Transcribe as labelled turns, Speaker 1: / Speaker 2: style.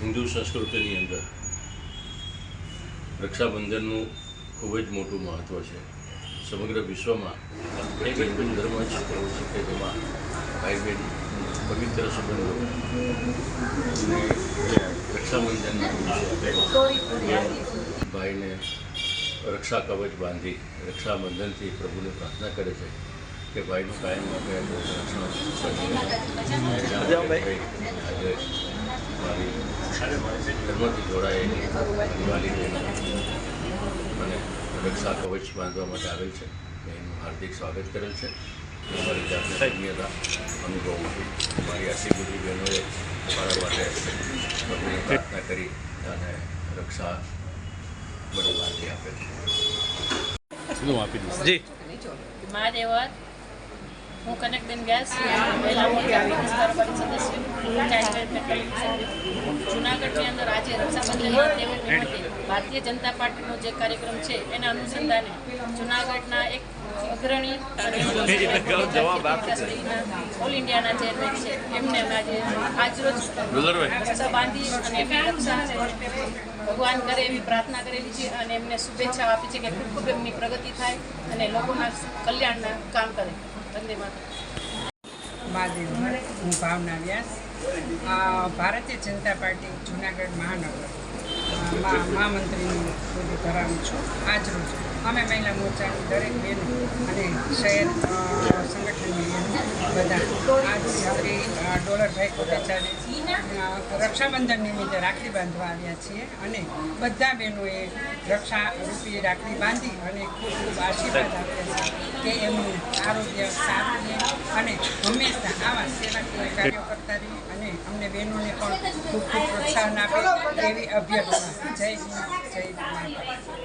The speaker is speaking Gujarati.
Speaker 1: હિન્દુ સંસ્કૃતિની અંદર રક્ષાબંધનનું ખૂબ જ મોટું મહત્ત્વ છે. સમગ્ર વિશ્વમાં એક હિન્દુ ધર્મ જ એવો છે કે જેમાં ભાઈ બહેન પવિત્ર સંબંધો રક્ષાબંધન ભાઈને રક્ષા કવચ બાંધી રક્ષાબંધનથી પ્રભુને પ્રાર્થના કરે છે કે ભાઈનું કાયમ માટે રક્ષણ આજે મારી ધર્મથી જોડાયેલી દિવાળી મને રક્ષા કવચ બાંધવા માટે આવેલ છે. એનું હાર્દિક સ્વાગત કરેલ છે. મારી જાતને ધન્યતા અનુભવું છું મારી આટલી બધી બહેનોએ મારા માટે પ્રાર્થના કરી અને રક્ષા મને બાંધી આપે છે.
Speaker 2: જી.
Speaker 3: મહાદેવર હું કનકબેન વ્યાસ મહિલા ભારતીય જનતા પાર્ટીનો જે કાર્યક્રમ છે, એના અનુસંધાને જુનાગઢના એક અગ્રણી ઓલ ઇન્ડિયાના ચેરમેન છે. એમને આજે આજરોજ બાંધી અને ભગવાન કરે એવી પ્રાર્થના કરેલી છે અને એમને શુભેચ્છા આપી છે કે ખૂબ ખૂબ એમની પ્રગતિ થાય અને લોકોના કલ્યાણના કામ કરે. વંદે
Speaker 4: માતા હું ભાવના વ્યાસ. ભારતીય જનતા પાર્ટી જુનાગઢ મહાનગર મહામંત્રીની મહા- મહામંત્રીનું હોદ્દો ધરાવું છું આજરોજ અમે મહિલા મોરચાની દરેક બહેનો અને શહેર સંગઠનની બધા આજ શ્રી ડોલરભાઈ કોટેચારી રક્ષાબંધન નિમિત્તે રાખડી બાંધવા આવ્યા છીએ અને બધા બહેનોએ રક્ષા રૂપી રાખડી બાંધી અને ખૂબ ખૂબ આશીર્વાદ આપ્યા છે કે એમનું આરોગ્ય સારું રહે અને હંમેશા આવા સેવાકીય કાર્યો કરતા રહે અને અમને બહેનોને પણ ખૂબ ખૂબ પ્રોત્સાહન આપે એવી અભ્યર્થના. જય જય